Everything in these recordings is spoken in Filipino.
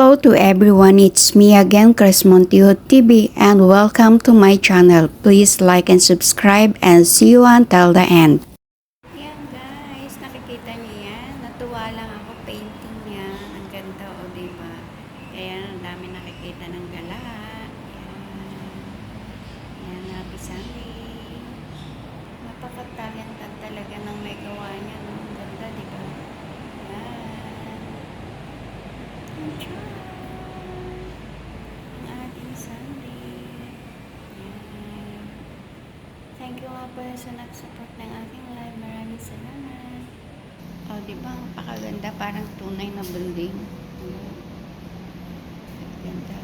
Hello to everyone, it's me again, Chris Montijo TV, and welcome to my channel. Please like and subscribe and see you until the end. Yan guys, nakikita niyo yan. Natuwa lang ako, painting niya. Ang ganda o, diba? Ayan, ang dami nakikita ng gala. Yan. Yan, happy Sunday. Napaka-talented talaga ng may gawa niya. No? Ang ganda, diba? Yan. Enjoy! Ang ating Sunday. Yan. Thank you nga pala sa nag-support ng aking live. Maraming salamat. O, oh, di? Ang pakaganda. Parang tunay na building. Ganda.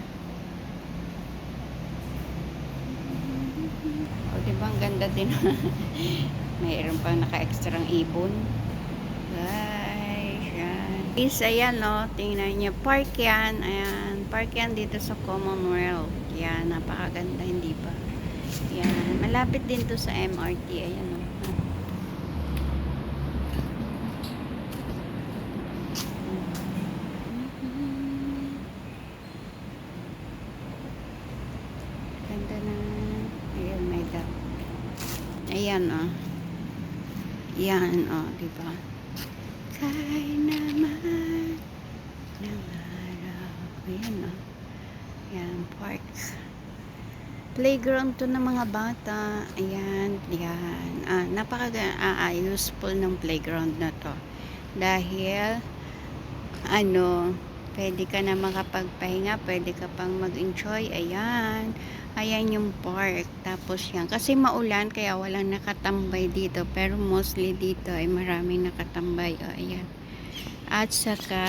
O, oh, di? Ang ganda din. Mayroon pang naka-extra ibon. Guys, yan. Is, ayan, no. Tingnan niyo. Park yan. Ayan. Park yan dito sa Commonwealth. Yan. Napakaganda, hindi ba? Yan. Malapit din to sa MRT. Ayan, no. Ganda na. Ayan, may dap. Ayan, oh. Yan, oh, di ba? Kay naman ng araw. Ayan, oh. Yan, park. Playground to ng mga bata. Ayan, yan. Ah, napaka ah, ah, ng playground na to. Dahil, ano, pwede ka na makapagpahinga, pwede ka pang mag-enjoy. Ayan. Ayan yung park. Tapos yan. Kasi maulan, kaya walang nakatambay dito. Pero mostly dito ay maraming nakatambay. O, ayan. At saka,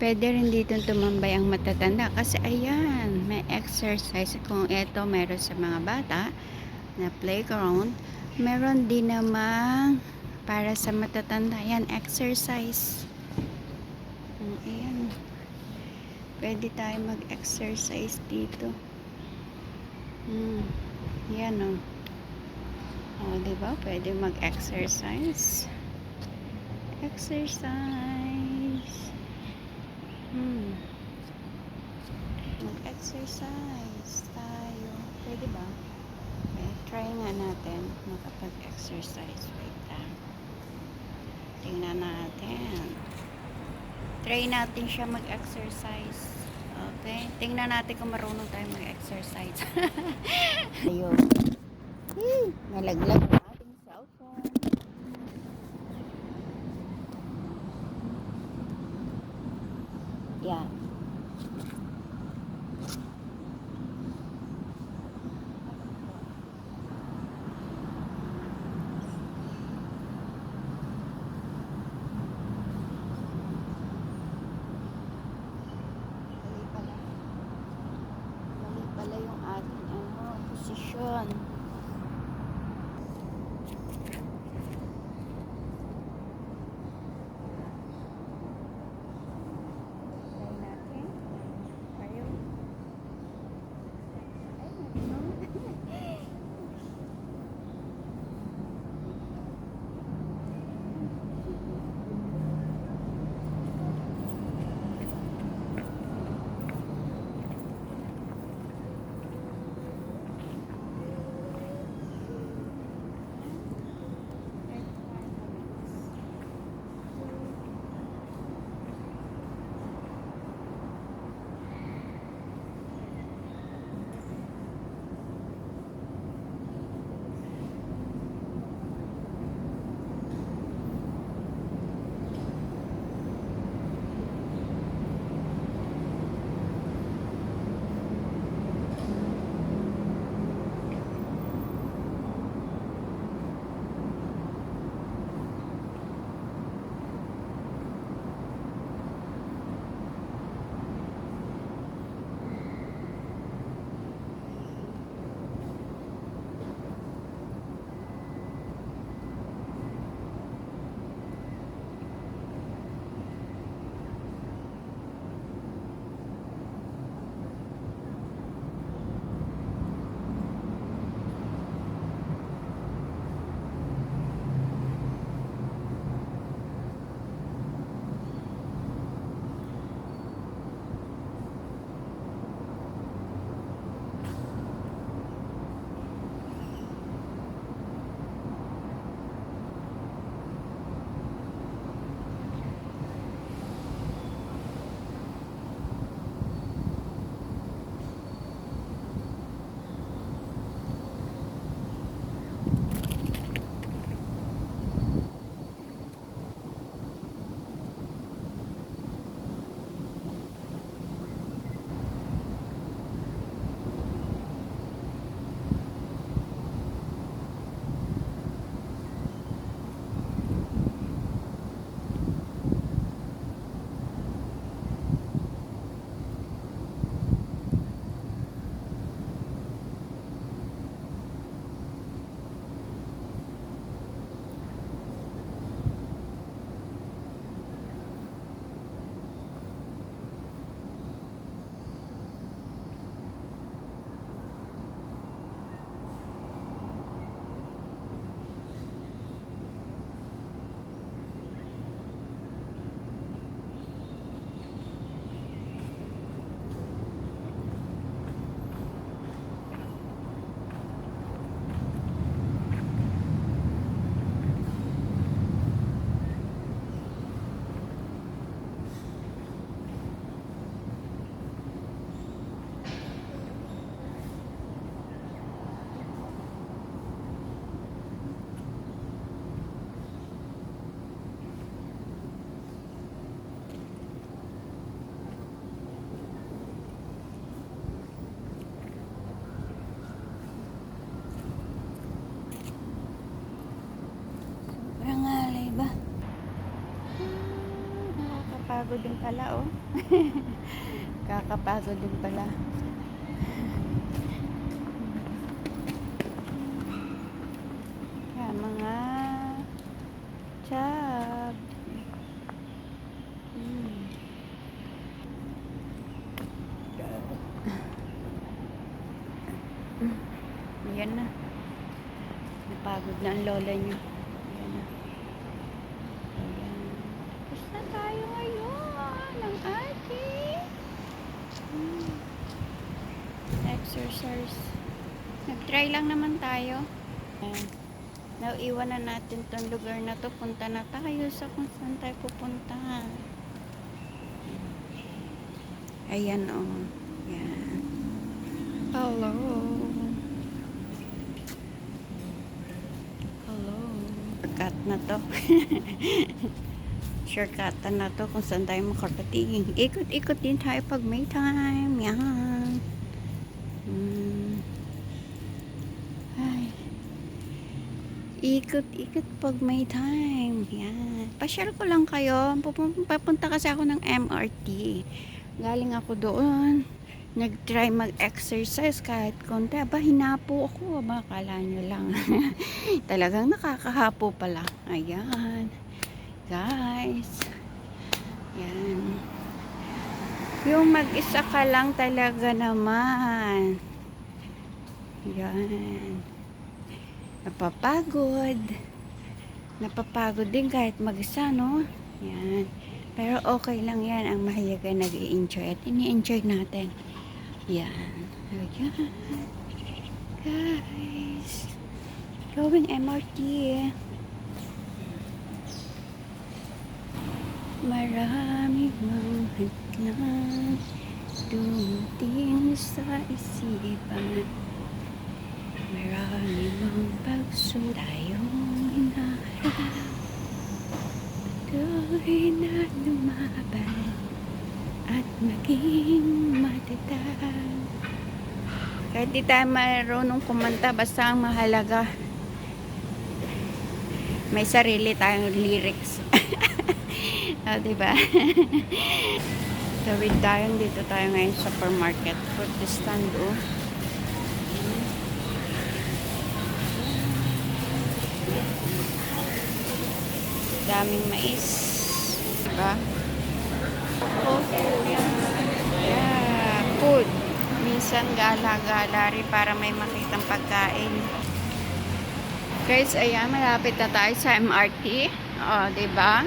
pwede rin dito tumambay ang matatanda. Kasi ayan, may exercise. Kung ito meron sa mga bata na playground, meron din namang para sa matatanda. Ayan, exercise. Mm, Ayan. Pwede tayo mag-exercise dito. Hmm. Yan o. Oh. oh, diba? Pwede mag-exercise. Exercise. Hmm. Mag-exercise tayo. Pwede ba? Okay, try nga natin makapag-exercise. Wait lang. Tingnan natin. Try natin siya mag-exercise. Okay? Tingnan natin kung marunong tayo mag-exercise. Ayun. Hmm, nalaglag Kakapagod din pala, oh. Kakapagod din pala. Kaya mga job. Hmm. Ayan na. Napagod na ang lola niyo. Ayan na. Ayan. Tapos na tayo ngayon ng ating hmm, exercise. Nag-try lang naman tayo. Ayan. Nauiwan na natin tong lugar na to. Punta na tayo sa kung saan tayo pupunta. Ayan o. Oh. Ayan. Hello. Hello. Shortcut na to. Shortcutan na to kung saan tayo makarating. Ikot-ikot din tayo pag may time. Yan. Hmm. Ay. Ikot-ikot pag may time. Yan. Pasyal ko lang kayo. Papunta kasi ako ng MRT. Galing ako doon. Nag-try mag-exercise kahit konti. Aba, hinapo ako. Aba, akala nyo lang. Talagang nakakahapo pala. Ayan. Guys. Yan. Yung mag-isa ka lang talaga naman. Yan. Napapagod. Napapagod din kahit mag-isa, no? Yan. Pero okay lang yan. Ang mahayaga nag enjoy At ini-enjoy natin. Yan. Ayan. Guys. Going MRT. Maraming mga hadlang dumating sa isipan. Maraming mga pagso tayong hinaharap. Patuloy na lumaban at maging matatag. Kahit di tayo marunong kumanta, basta ang mahalaga may sarili tayong lyrics. oh, diba? Tawid tayo, dito tayo ngayon sa supermarket. Fruit stand, oh. Daming mais. Diba? Oh, yeah, food. Minsan gala-gala rin para may makitang pagkain. Guys, ayan, malapit na tayo sa MRT. O, oh, diba?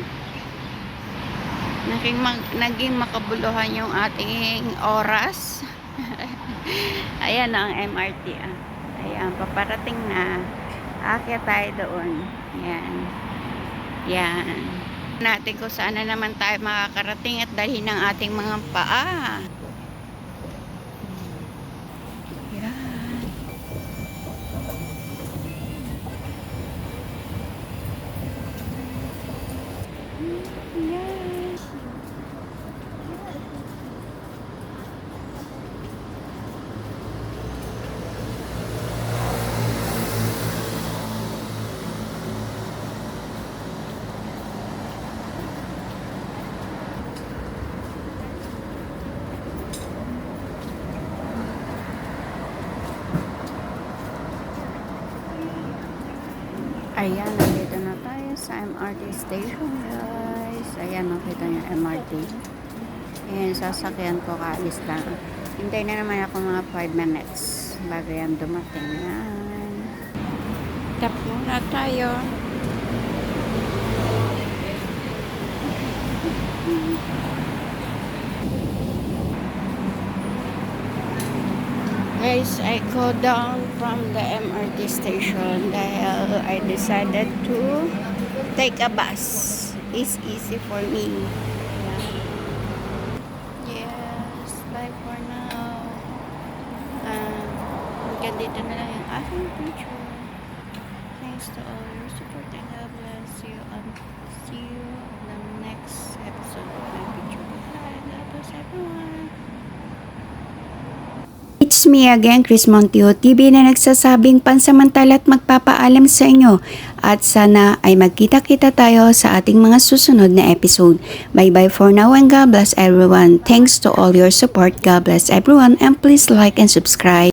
Naging, mag, naging makabuluhan yung ating oras. ayan ang MRT. Ah. Ayan, paparating na. Akit tayo doon. Ayan. Yan. Natin kung saan na naman tayo makakarating at dalhin ng ating mga paa. Yan. Yan. Ayan, nandito na tayo sa MRT station, guys. Ayan, nakita niyo MRT. Ayan, sasakyan ko, kaalis lang. Hintay na naman ako mga 5 minutes bago yan dumating. Yan. Tap muna tayo. Guys, I go down from the MRT station dahil I decided to take a bus. It's easy for me. Yes, bye for now. Uh, hanggang dito na lang yung aking picture. Thanks to all your support and God bless you. Um, see you on the next episode of my picture. Bye. God bless everyone. It's me again, Chris Monteo TV na nagsasabing pansamantala at magpapaalam sa inyo at sana ay magkita-kita tayo sa ating mga susunod na episode. Bye-bye for now and God bless everyone. Thanks to all your support. God bless everyone and please like and subscribe.